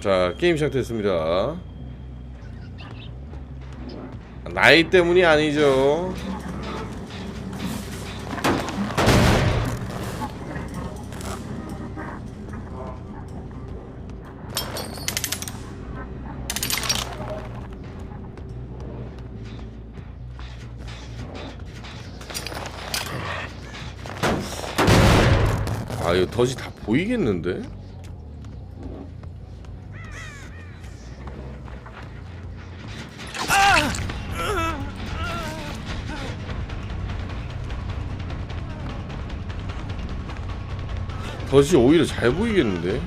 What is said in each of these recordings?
자 게임 시작됐습니다 나이 때문이 아니죠 아 이거 덫이 다 보이겠는데? 덫이 오히려 잘 보이겠는데?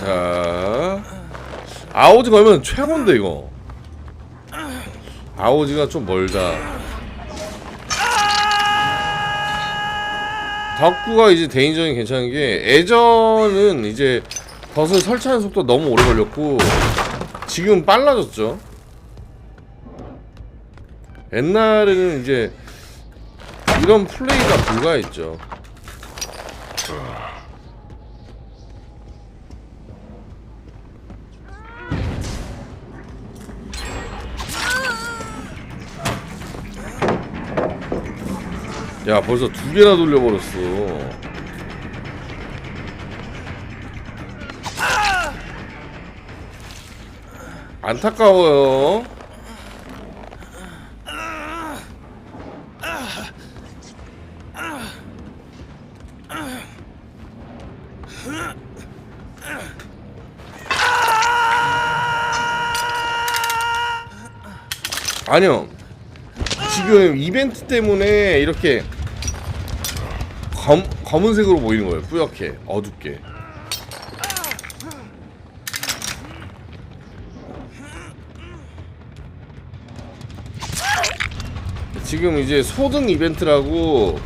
자 아오지 걸면 최고인데 이거 아오지가 좀 멀다 덕구가 이제 대인전이 괜찮은 게 예전은 이제 덫을 설치하는 속도 너무 오래 걸렸고 지금 빨라졌죠. 옛날에는 이제 이런 플레이가 불가했죠 야 벌써 두 개나 돌려버렸어. 안타까워요. 아니요. 지금 이벤트 때문에 이렇게 검, 검은색으로 보이는 거예요. 뿌옇게 어둡게. 지금 이제 소등 이벤트라고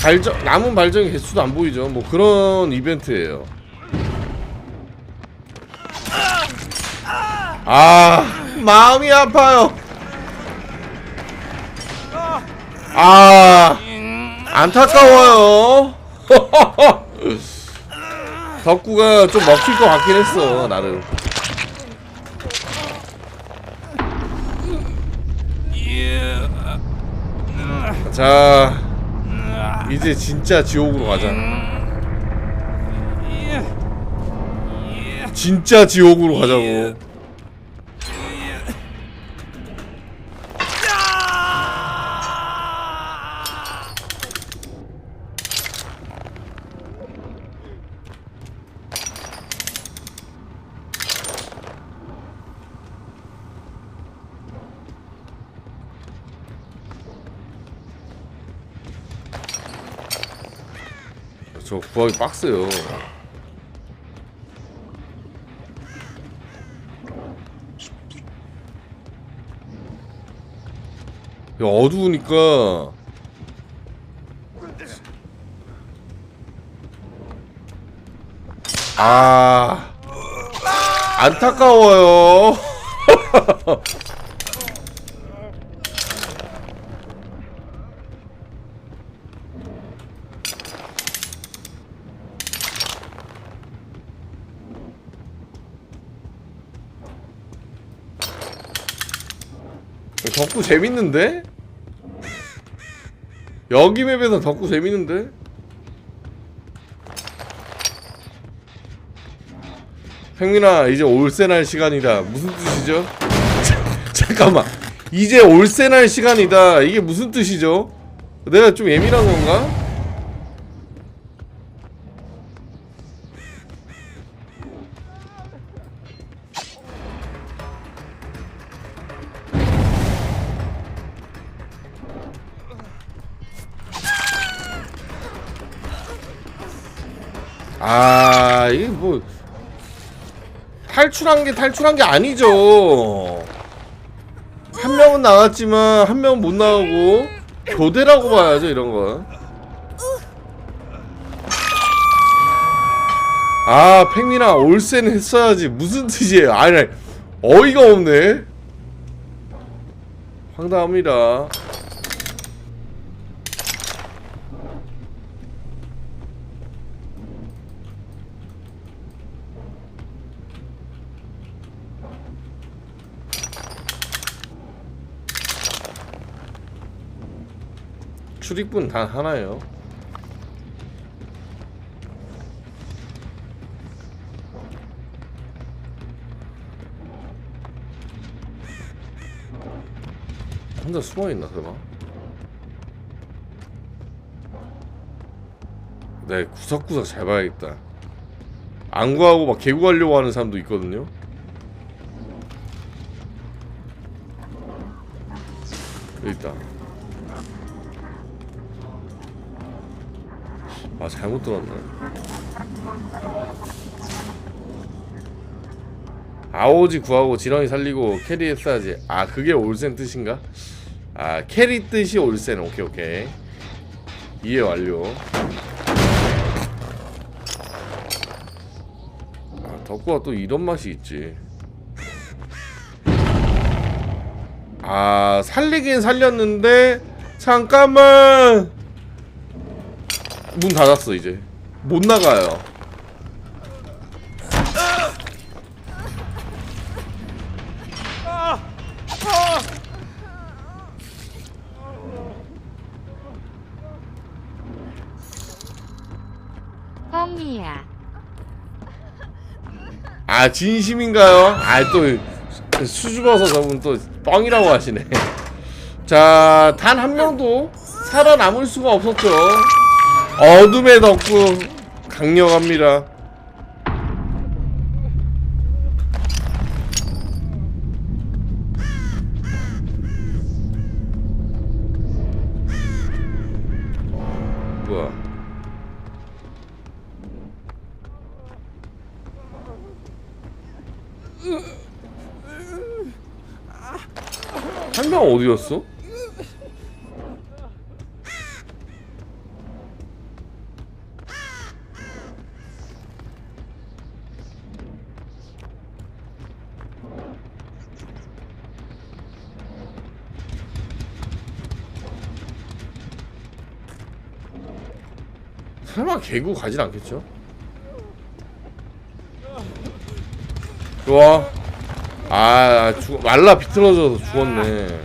발전 남은 발전기 개수도 안 보이죠. 뭐 그런 이벤트예요. 아 마음이 아파요. 아 안타까워요. 덕구가 좀 먹힐 것 같긴 했어 나름. 자 이제 진짜 지옥으로 가자. 진짜 지옥으로 가자고 저 구하기 빡세요. 야, 어두우니까. 아 안타까워요 덕구 재밌는데? 여기 맵에서 덕구 재밌는데? 팽민아 이제 올세 날 시간이다 무슨 뜻이죠? 잠깐만 이제 올세 날 시간이다 이게 무슨 뜻이죠? 내가 좀 예민한 건가? 아 이게 뭐 탈출한 게 탈출한 게 아니죠 한 명은 나갔지만 한 명은 못 나오고 교대라고 봐야죠 이런 건 아, 팽민아, 올세는 했어야지. 무슨 뜻이에요? 아니, 아니 어이가 없네. 황당합니다. 출입문 단 하나예요. 혼자 숨어있나 설마? 네 구석구석 잘 봐야겠다. 안 구하고 막 개구하려고 하는 사람도 있거든요. 여기 아 잘못 들었네. 아오지 구하고 지렁이 살리고 캐리 했어야지. 아 그게 올센 뜻인가? 아 캐리 뜻이 올센. 오케이 오케이. 이해 완료. 아 덕구가 또 이런 맛이 있지. 아 살리긴 살렸는데 잠깐만 문 닫았어 이제 못 나가요 뻥이야. 아 진심인가요? 아또 수줍어서 저분 또 뻥이라고 하시네. 자, 단 한 명도 살아남을 수가 없었죠. 어둠의 덕후 강력합니다. 뭐야? 한 명 어디였어? 설마 개구 가진 않겠죠? 좋아. 아, 죽, 말라 비틀어져서 죽었네.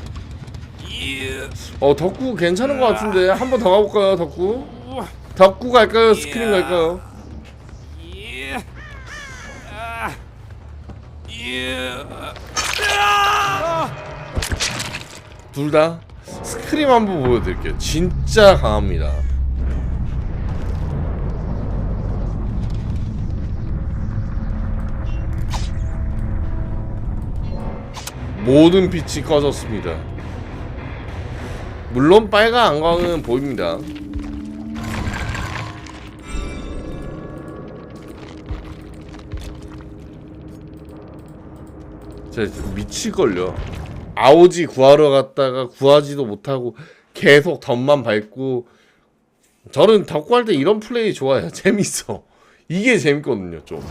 어, 덕구 괜찮은 것 같은데 한 번 더 가볼까요, 덕구? 덕구 갈까요, 스크린 갈까요? 둘 다 스크림 한번 보여드릴게요. 진짜 강합니다. 모든 빛이 꺼졌습니다. 물론 빨간 안광은 보입니다. 진짜 미칠걸요. 아오지 구하러 갔다가 구하지도 못하고 계속 덧만 밟고 저는 덕구할 때 이런 플레이 좋아해요. 재밌어. 이게 재밌거든요, 좀.